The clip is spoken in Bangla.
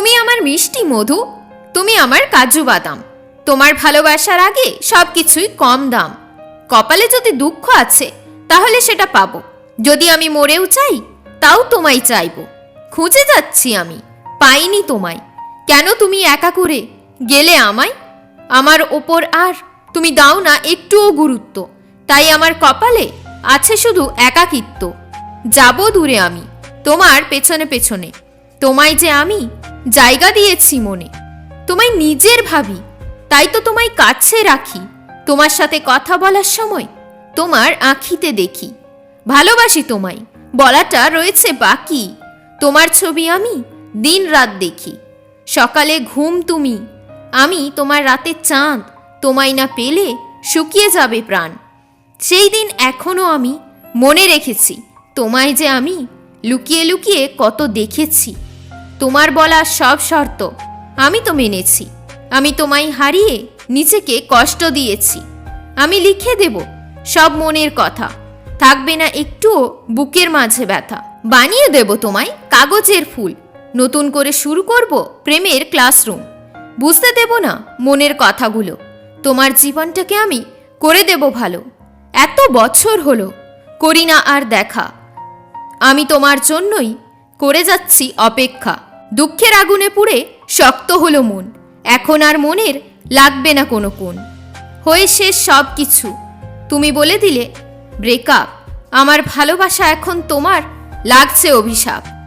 তুমি আমার মিষ্টি মধু, তুমি আমার কাজু বাদাম। তোমার ভালোবাসার আগে সব কিছুই কম দাম। কপালে যদি দুঃখ আছে, তাহলে সেটা পাবো। যদি আমি মরেও চাই, তাও তোমায় চাইব। খুঁজে যাচ্ছি আমি, পাইনি তোমায়। কেন তুমি একা করে গেলে আমায়? আমার ওপর আর তুমি দাও না একটুও গুরুত্ব। তাই আমার কপালে আছে শুধু একাকিত্ব। যাব দূরে আমি, তোমার পেছনে পেছনে। তোমায় যে আমি জায়গা দিয়েছি মনে। তোমায় নিজের ভাবি, তাই তো তোমায় কাছে রাখি। তোমার সাথে কথা বলার সময় তোমার আঁখিতে দেখি। ভালোবাসি তোমায়, বলাটা রয়েছে বাকি। তোমার ছবি আমি দিন রাত দেখি। সকালে ঘুম তুমি, আমি তোমার রাতে চাঁদ, তোমায় না পেলে শুকিয়ে যাবে প্রাণ। সেই দিন এখনও আমি মনে রেখেছি, তোমায় যে আমি লুকিয়ে লুকিয়ে কত দেখেছি। তোমার বলা সব শর্ত। আমি তো মেনেছি। আমি তোমায় হারিয়ে নিজেকে কষ্ট দিয়েছি। আমি লিখে দেব সব মনের কথা। থাকবে না একটুও বুকের মাঝে ব্যথা। বানিয়ে দেব তোমায় কাগজের ফুল। নতুন করে শুরু করব প্রেমের ক্লাসরুম। বুঝতে দেব না মনের কথাগুলো। তোমার জীবনটাকে আমি করে দেব ভালো। এত বছর হলো, করি না আর দেখা। আমি তোমার জন্যই করে যাচ্ছি অপেক্ষা। দুঃখের আগুনে পুড়ে শক্ত হলো মন। এখন আর মনের লাগবে না কোনো কোন হয়ে শেষ সব কিছু। তুমি বলে দিলে, ব্রেকআপ, আমার ভালোবাসা এখন তোমার লাগছে অভিশাপ।